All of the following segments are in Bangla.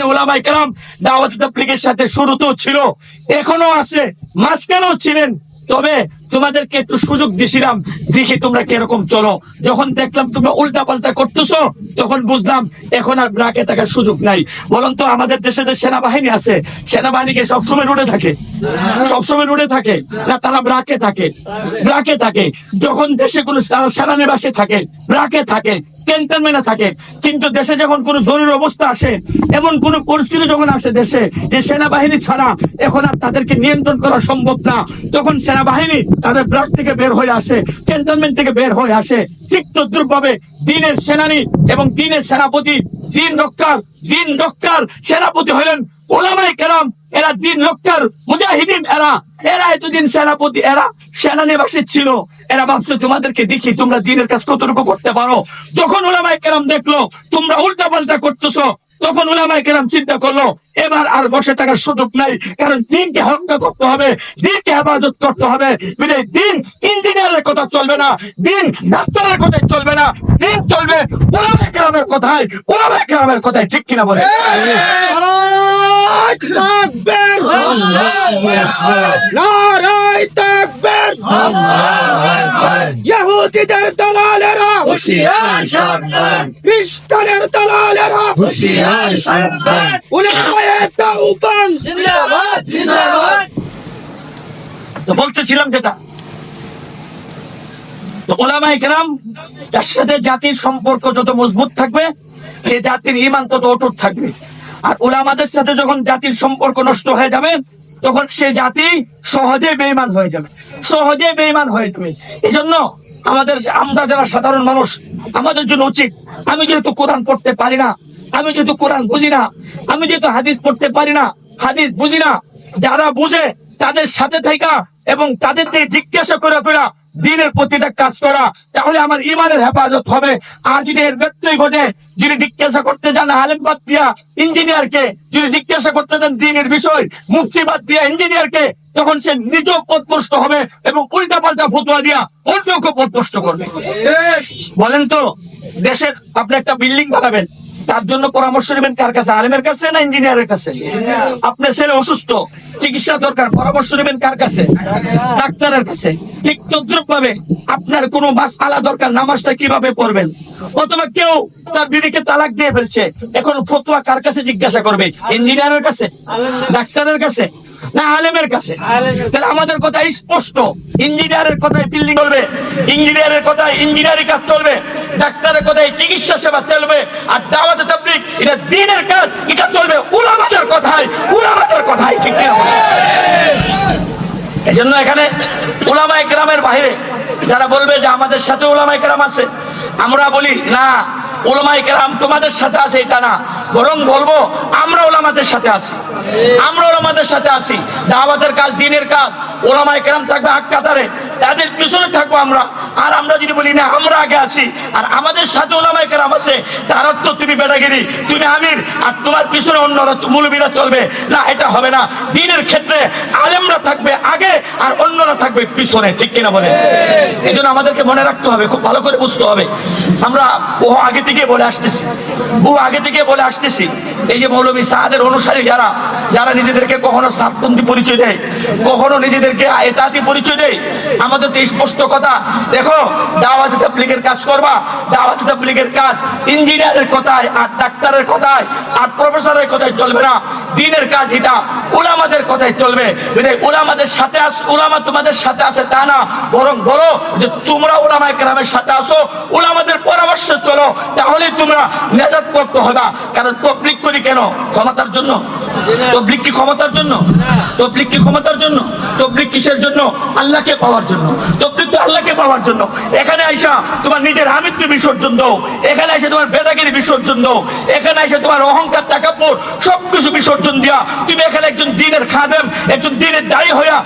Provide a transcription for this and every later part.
এখানে ওলামাই কেরাম দাওয়াত তাবলীগের সাথে শুরুতেও ছিল, এখনও আছে, মাঝখানেও ছিলেন। তবে তোমাদেরকে একটু সুযোগ দিছিলাম, দেখি তোমরা কীরকম চলো। যখন দেখলাম তোমরা উল্টা পাল্টা করতেছো, তখন বুঝলাম এখন আর ব্রাকে থাকার সুযোগ নাই। বরং তো, আমাদের দেশে যে সেনাবাহিনী আছে সেনাবাহিনীকে সবসময় রুটে থাকে? সবসময় রুটে থাকে? না তারা ব্রাকে থাকে? ব্রাকে থাকে। যখন দেশে কোনো সেনানিবাসে থাকে, ব্রাকে থাকে। থাকে। কিন্তু দেশে যখন জরুরি অবস্থা আসে, এমন পরিস্থিতি যখন আসে দেশে, যে সেনাবাহিনী ছাড়া এখন আর তাদেরকে নিয়ন্ত্রণ করা সম্ভব না, তখন সেনাবাহিনী তাদের ব্রাক থেকে বের হয়ে আসে থেকে বের হয়ে আসে। দিনের সেনানী এবং দিনের সেনাপতি, দিন রক্ষার দিন রক্ষার সেনাপতি হলেন ওলামাই কেরাম। এরা দিন রক্ষার মুজাহিদিন এরা। এরা এতদিন সেনাপতি, এরা সেনানিবাসী ছিল। এরা ভাবছে তোমাদেরকে দেখি তোমরা দিনের কাজ কতটুকু করতে পারো যখন ওলামাই কেরাম দেখল তোমরা উল্টা পাল্টা করতেছো তখন ওলামাই কেরাম চিন্তা করল এবার আর বসে থাকার সুযোগ নাই কারণ দিনকে হত্যা করতে হবে দিনকে হেফাজত করতে হবে দিন ইঞ্জিনিয়ারের কথা চলবে না দিন ডাক্তারের কথাই চলবে না দিন চলবে ওলামাই কেরামের কথায় ওলামাই কেরামের কথায় ঠিক কিনা বলে নারায় তাকবীর নারায় তাকবীর ইহুদিদের দালালেরা হুশিয়ার সাবধান খ্রিস্টানের দালালেরা হুশিয়ার সাবধান উলামায়ে তাওবান জিন্দাবাদ জিন্দাবাদ তো বলতেছিলাম যেটা। তো ওলামাই কেরাম তার সাথে জাতির সম্পর্ক যত মজবুত থাকবে সে জাতির ইমান তত অটুট থাকবে। আর ওলামাদের সাথে যখন জাতির সম্পর্ক নষ্ট হয়ে যাবে, তখন সে জাতি সহজে বেইমান হয়ে যাবে। সহজে বেইমান হয়ে যাবে। এই জন্য আমাদের আমরা যারা সাধারণ মানুষ, আমাদের জন্য উচিত, আমি যেহেতু কোরআন পড়তে পারি না, আমি যেহেতু কোরআন বুঝি না, আমি যেহেতু হাদিস পড়তে পারি না, হাদিস বুঝি না, যারা বুঝে তাদের সাথে থাকা এবং তাদের দিয়ে জিজ্ঞাসা করে করে দিনের প্রতিটা কাজ করা, তাহলে আমার ইমানের হেফাজত হবে। আর যদি এর ব্যত্যয় ঘটে যদি জিজ্ঞাসা করতে যান আলেম বাদ দিয়া ইঞ্জিনিয়ারকে যদি জিজ্ঞাসা করতে যান দিনের বিষয় মুক্তি বাদ দিয়া ইঞ্জিনিয়ারকে, তখন সে নিজেও পথভ্রষ্ট হবে এবং উল্টা পাল্টা ফতুয়া দিয়া অন্যকে পথভ্রষ্ট করবে। বলেন তো, দেশের আপনি একটা বিল্ডিং বানাবেন, তার জন্য পরামর্শ নেবেন কার কাছে, আলেমের কাছে না ইঞ্জিনিয়ারের কাছে? আপনার ছেলে অসুস্থ চিকিৎসা দরকার, পরামর্শ নেবেন কার কাছে? ডাক্তারের কাছে। ঠিক তদ্রুপ ভাবে আপনার কোনো মাস আলা দরকার, নামাজটা কীভাবে পড়বেন? অথবা কেউ তার বিবিকে তালাক দিয়ে ফেলছে, এখন ফতুয়া কার কাছে জিজ্ঞাসা করবে? ইঞ্জিনিয়ারের কাছে? ডাক্তারের কাছে? না আলেমের কাছে। তাহলে আমাদের কথা স্পষ্ট। ইঞ্জিনিয়ারের কথায় বিল্ডিং চলবে ইঞ্জিনিয়ারের কথায় ইঞ্জিনিয়ারিং কাজ চলবে ডাক্তারের কথায় চিকিৎসা সেবা চলবে আর দাওয়াতে তাবলিগ এটা দিনের কাজ এটা চলবে উলামাদের কথায় উলামাদের কথায় ঠিক বলেন? এজন্য এখানে উলামায়ে কেরামের বাইরে যারা বলবে যে আমাদের সাথে উলামায়ে কেরাম আছে আমরা বলি না উলামায়ে কেরাম তোমাদের সাথে আছে এটা না। বরং বলব আমরা ওলামাদের সাথে আছি। আমরা ওলামাদের সাথে আছি। দাওয়াতের কাজ, দিনের কাজ। ওলামায় কেরাম থাকবে হাক কাতারে। তাদের পিছনে থাকব আমরা। আর আমরা যদি বলি না আমরা আগে আছি। আর আমাদের সাথে ওলামায়ে কেরাম আছে তার অর্থ তুমি বেটাগিরি তুমি আমির আর তোমার পিছনে অন্যরা মৌলবীরা চলবে। না এটা হবে না। দিনের ক্ষেত্রে আলেমরা থাকবে আগে আর অন্যরা থাকবে পিছনে। ঠিক কিনা বলে এই জন্য আমাদেরকে মনে রাখতে হবে খুব ভালো করে বুঝতে হবে। আমরা বহু আগে থেকে বলে আসতেছি। বহু আগে থেকে বলে আসতেছি। এই যে মৌলবী সাহাদের অনুসারী যারা যারা নিজেদেরকে কখনো সাতপন্থী পরিচয় দেয় কখনো নিজেদেরকে এতাতি পরিচয় দেয় আমাদের তো স্পষ্ট কথা। দেখো দাওয়াতি তাবলিগের কাজ করবা দাওয়াতি তাবলিগের কাজ ইঞ্জিনিয়ারের কথায় আর ডাক্তারের কথায় আর প্রফেসরের কথায় চলবে না। দিনের কাজ এটা উলামাদের কথায় চলবে। যদি উলামাদের সাথে আস উলামা তোমাদের সাথে আছে তা না। বরং বলো যে তোমরা উলামায়ে কেরামের সাথে আসো উলামাদের পরামর্শ চলো তাহলে তোমরা নেজাত করতে হবে। কারণ তবলিগ করি কেন? ক্ষমতার জন্য। তবলিগ কি ক্ষমতার জন্য? তবলিগ কি ক্ষমতার জন্য? তবলিগ কিসের জন্য? আল্লাহকে পাওয়ার জন্য। তবলিগ তো আল্লাহকে পাওয়ার জন্য। এখানে আইসা তোমার নিজের বিসর্জন দাও। এখানে তোমার বেদাগিরি বিসর্জন দাও। এখানে তোমার অহংকার টাকাপুর সবকিছু বিসর্জন দিয়া তুমি এখানে একজন দিনের খাদেম, একজন দিনের দায়ী হইয়া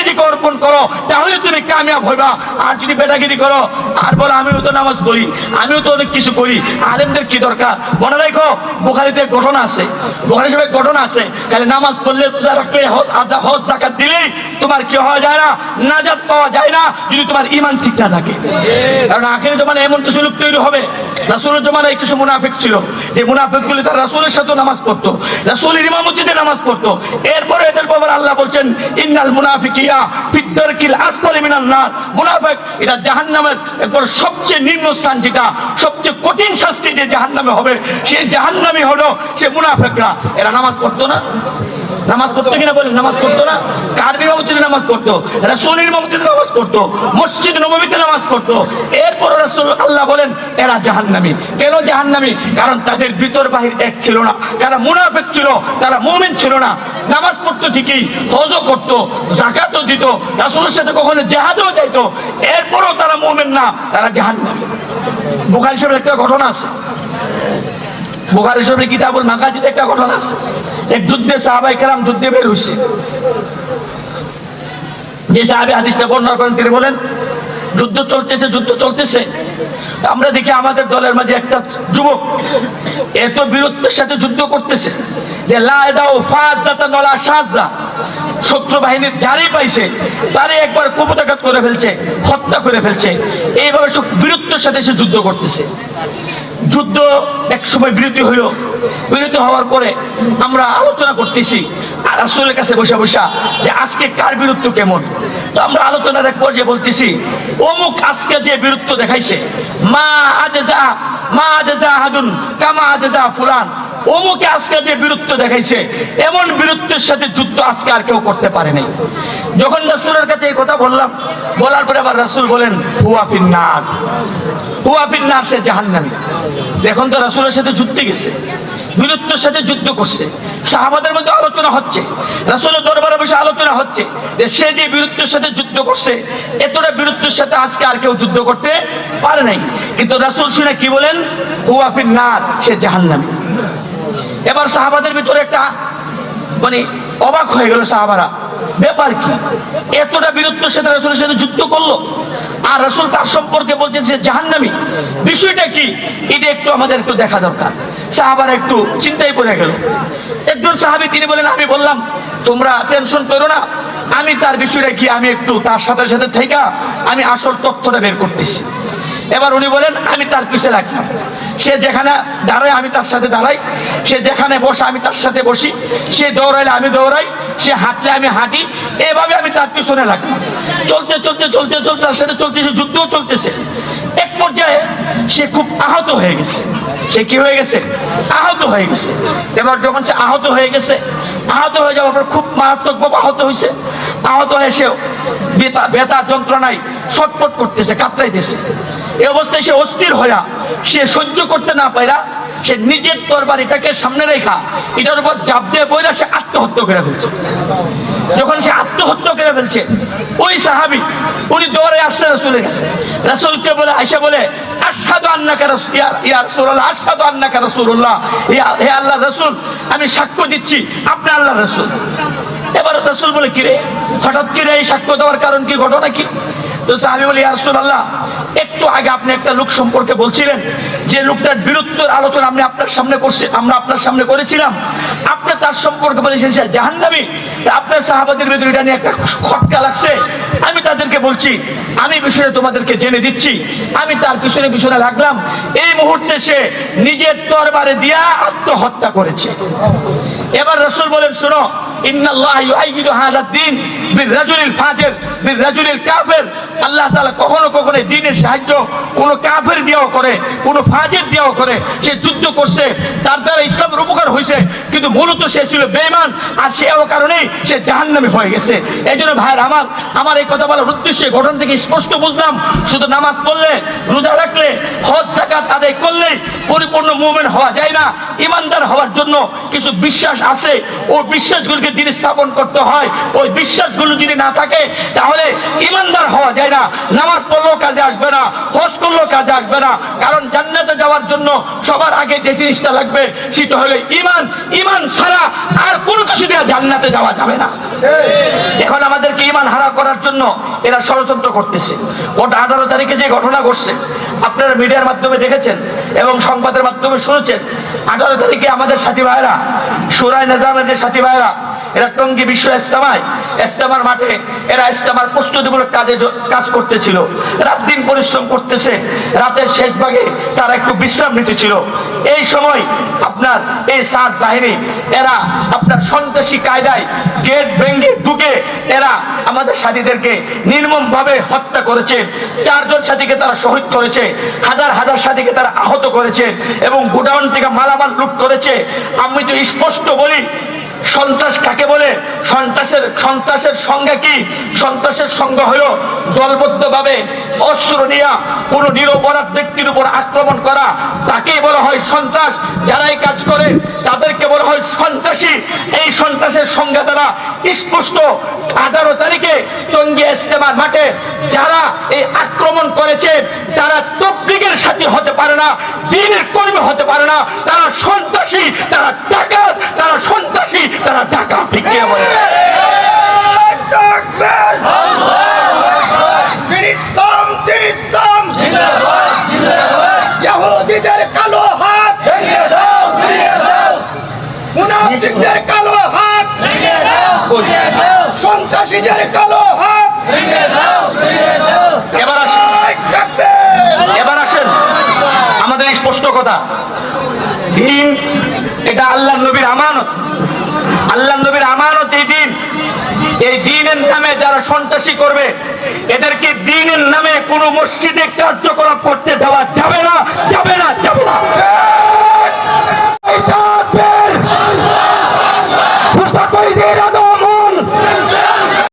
নিজেকে অর্পণ করো, তাহলে তুমি কামিয়াব হইবা। আর যদি করো, আর বলো, আমিও তো নামাজ পড়ি, আমিও তো অনেক কিছু করি, আলেমদের কি দরকার? মনে রাখো, বোখারিতে ঘটনা আছে। বোখারি ঘটনা আছে। খালি নামাজ পড়লে রাখলে হজ জাকাত দিলেই তোমার কি হওয়া যায় না? নাজাত পাওয়া পাওয়া যায় না যদি তোমার ইমান ঠিক না থাকে। কারণ আখের জমানে এমন কিছু লোক তৈরি হবে রাসুলের জমানায় কিছু মুনাফিক ছিল। যে মুনাফিক গুলি তার রাসুলের সাথে নামাজ পড়তো রাসুলের ইমামতিতে নামাজ পড়তো। এরপরে এদের ব্যাপার আল্লাহ বলছেন ইন্নাল মুনাফিকিয়া ফিদ্দারকিল আসফালি মিনান নার। মুনাফিক এটা জাহান্নামের একবার সবচেয়ে নিম্ন স্থান যেটা সবচেয়ে কঠিন শাস্তি যে জাহান্নামে হবে সেই জাহান্নামই হলো সে মুনাফিকরা। এরা নামাজ পড়তো না। নামাজ পড়তো কিনা বলেন, নামাজ পড়তো না? কার বিমামতিতে নামাজ পড়তো, রাসূলের ইমামতিতে নামাজ পড়তো, মসজিদ নববীতে নামাজ পড়তো। এরপর রাসূল আল্লাহ বলেন, এরা জাহান্নামী। কেন জাহান্নামী? কারণ তাদের ভিতর বাহির এক ছিল না। তারা মুনাফিক ছিল, তারা মুমিন ছিল না। নামাজ পড়তো ঠিকই, হজও করতো জাকাতও দিত, রাসূলের সাথে কখনো জেহাদেও যাইতো। এরপরও তারা মুমিন না, তারা জাহান্নামী। বুখারী শরীফের একটা ঘটনা আছে। বুখারী শরীফের কিতাবুল মাগাজিতে একটা ঘটনা আছে। এক যুদ্ধে সাহাবাই কেরাম যুদ্ধে বের হচ্ছে যে সাহাবি হাদিসটা বর্ণনা করেন, তিনি বলেন, যুদ্ধ চলতেছে যুদ্ধ চলতেছে। আমরা দেখি আমাদের দলের মাঝে একটা যুবক এত বীরত্বের সাথে যুদ্ধ করতেছে যে লায়দাও ফাজদাতা নলা সাজদা শত্রু বাহিনীর যারই পাইছে, তারই একবার কুপতাঘাত করে ফেলছে, হত্যা করে ফেলছে। এইভাবে সব বীরত্বের সাথে সে যুদ্ধ করতেছে। যুদ্ধ এক সময় বিরতি হইল। বিরতি হওয়ার পরে আমরা আলোচনা করতেছি আর রাসূলের কাছে বসে বসা যে আজকে কার বীরত্ব কেমন? তো আমরা আলোচনার এক পর্যায়ে বলতেছি, অমুক আজকে যে বীরত্ব দেখাইছে, মা আজেজা মা আজেজা হাদুন কামা আজেজা ফুলান, অমুকে আজকে যে বীরত্ব দেখাইছে, এমন বীরত্বের সাথে যুদ্ধ আজকে আর কেউ করতে পারে নাই। যখন রাসূলের কাছে এই কথা বললাম, বলার পরে আবার রাসূল বলেন, হুয়া ফিন্নার। হুয়া ফিন্নার, সে জাহান্নামী। এখন তো রাসূলের সাথে যুদ্ধে গেছে, বীরত্বের সাথে যুদ্ধ করছে সাহাবাদের মধ্যে আলোচনা হচ্ছে, রাসূলের দরবারে বসে আলোচনা হচ্ছে যে সে যে বীরত্বের সাথে যুদ্ধ করছে, এতটা বীরত্বের সাথে আজকে আর কেউ যুদ্ধ করতে পারে নাই। কিন্তু রাসূল শুনে কি বলেন? হুয়া ফিন্নার, সে জাহান্নামী। এবার সাহাবাদের ভিতরে একটা মানে অবাক হয়ে গেল সাহাবারা ব্যাপার কি? এতটা বীরত্বের সাথে রাসূলের সাথে যুক্ত করল? আর রাসূল তার সম্পর্কে বলছেন সে জাহান্নামী। বিষয়টা কি? এটা একটু আমাদের একটু দেখা দরকার। সাহাবারা একটু চিন্তায় পড়ে গেল। একজন সাহাবী তিনি বলেন আমি বললাম, তোমরা টেনশন করো না। আমি তার বিষয়টা কি, আমি একটু তার সাথে সাথে থেকে আমি আসল তথ্যটা বের করতেছি। এবার উনি বলেন, আমি তার পিছে রাখলাম সে যেখানে দাঁড়ায়, আমি তার সাথে দাঁড়াই। সে যেখানে বসে, আমি তার সাথে বসি। সে দৌড়াইলে আমি দৌড়াই। সে হাঁটলে আমি হাঁটি। এভাবে আমি তার পিছনে রাখলাম চলতে চলতে চলতে চলতে, তার সাথে চলতেছে যুদ্ধও চলতেছে। এক পর্যায়ে সে খুব আহত হয়ে গেছে। সে কি হয়ে গেছে? আহত হয়ে গেছে। এবার যখন সে আহত হয়ে গেছে, আহত হয়ে যাওয়ার খুব মারাত্মকভাবে আহত হয়েছে। আহত হয়ে সে বেতা বেতা যন্ত্রণায় ছটপট করতেছে, কাতরাইতেছে। এই অবস্থায় সে অস্থির হইয়া, সে সহ্য করতে না পাইরা সে নিজের তরবারিটাকে সামনে রেখা এটার উপর চাপ দিয়ে বইরা সে আত্মহত্যা করে ফেলছে। যখন সে আত্মহত্যা করে ফেলছে, ওই সাহাবি, উনি দৌড়ে আসছে রাসূলের কাছে। রাসূলকে বলে আয়সা বলে, আশহাদু আন্নাকা রাসূল ইয়া ইয়া রাসূলুল্লাহ, আশহাদু আন্নাকা রাসূলুল্লাহ, ইয়া, হে আল্লাহ রাসূল, আমি সাক্ষ্য দিচ্ছি, আপনি আল্লাহ রাসূল। এবার রাসূল বলে, কি রে? হঠাৎ করে এই সাক্ষ্য দেওয়ার কারণ কি, ঘটনা কি? তো সাহাবি বলি আসল আল্লাহ একটু আগে আপনি একটা লোক সম্পর্কে বলছিলেন যে লোকটার বিরুদ্ধের আলোচনা আপনি আপনার সামনে করছে আমরা আপনার সামনে করেছিলাম। আপনি তার সম্পর্কে বলেছেন সে জাহান্নামী। আপনার সাহাবাদের ভিতরে এটা নিয়ে একটা খটকা লাগছে। আমি তাদেরকে বলছি, আমি বিষয়ে তোমাদেরকে জেনে দিচ্ছি। আমি তার পিছনে পিছনে লাগলাম। এই মুহূর্তে সে নিজের তরবারে দিয়া আত্মহত্যা করেছে। এবার রসুল বলেন, শোনো আল্লাহ কখনো কখনো দ্বীনের সাহায্য কোন করে কোন করে। সে যুদ্ধ করছে, তার দ্বারা সে আর সে জাহান্নামী হয়ে গেছে। এই জন্য আমার আমার এই কথা বলার উদ্দেশ্যে ঘটনা থেকে স্পষ্ট বুঝলাম, শুধু নামাজ পড়লে, রোজা রাখলে, হজ জাকাত আদায় করলে পরিপূর্ণ মুভমেন্ট হওয়া যায় না ইমানদার হওয়ার জন্য কিছু বিশ্বাস আছে ওই বিশ্বাসগুলোকে দিন স্থাপন করতে হয়, ওই বিশ্বাসগুলো যদি না থাকে, তাহলে ইমানদার হওয়া যায় না, নামাজ পড়লেও কাজে আসবে না, হজ করলেও কাজে আসবে না, কারণ জান্নাতে যাওয়ার জন্য সবার আগে যে জিনিসটা লাগবে, সেটা হলো ইমান ইমান ছাড়া আর কোনো কিছু দিয়ে জান্নাতে যাওয়া যাবে না। এখন আমাদেরকে ইমান হারা করার জন্য এরা ষড়যন্ত্র করতেছে। ওটা আঠারো তারিখে যে ঘটনা ঘটছে, আপনারা মিডিয়ার মাধ্যমে দেখেছেন এবং সংবাদের মাধ্যমে শুনেছেন। আঠারো তারিখে আমাদের সাথী ভাইরা সুরাই নিজামের যে সাথী ভাইরা এরা টঙ্গী বিশ্ব ইস্তেমায় ইস্তেমার মাঠে এরা ইস্তামার প্রস্তুতিমূলক কাজে কাজ করতেছিল। রাত দিন পরিশ্রম করতেছে। রাতের শেষ ভাগে তারা একটু বিশ্রাম নিতে ছিল। এই সময় আপনার এই সাত বাহিনী, এরা আপনার সন্ত্রাসী কায়দায় গেট ভেঙে ঢুকে এরা আমাদের সাথীদেরকে নির্মম ভাবে হত্যা করেছে। চারজন সাথীকে তারা শহীদ করেছে। হাজার হাজার সাথীকে তারা আহত করেছে এবং গোডাউন থেকে মালামাল লুট করেছে। আমি তো স্পষ্ট বলি সন্ত্রাস কাকে বলে? সন্ত্রাসের সন্ত্রাসের সংজ্ঞা কি? সন্ত্রাসের সংজ্ঞা হলো দলবদ্ধভাবে অস্ত্র নিয়ে কোনো নিরপরাধ ব্যক্তির উপর আক্রমণ করা। তাকেই বলা হয় সন্ত্রাস। যারাই কাজ করে তাদেরকে বলা হয় সন্ত্রাসী এই সন্ত্রাসের সংজ্ঞা দ্বারা স্পষ্ট আঠারো তারিখে টঙ্গী ইস্তেমার মাঠে যারা এই আক্রমণ করেছে, তারা তবলিগের সাথে হতে পারে না, দিনের কর্মী হতে পারে না, তারা সন্ত্রাসী, তারা টাকা তারা সন্ত্রাসী, তারা টাকা ঠিক বলে তাকবীর নিজের কালো হাত এবার আসেন এবার আসেন আমাদের স্পষ্ট কথা দিন এটা আল্লাহ নবীর আমানত আল্লাহ নবীর আমানত এই দিন এই দিনের নামে যারা সন্ত্রাসী করবে এদেরকে দিনের নামে কোনো মসজিদে কার্যকলাপ করতে দেওয়া যাবে না যাবে না যাবে না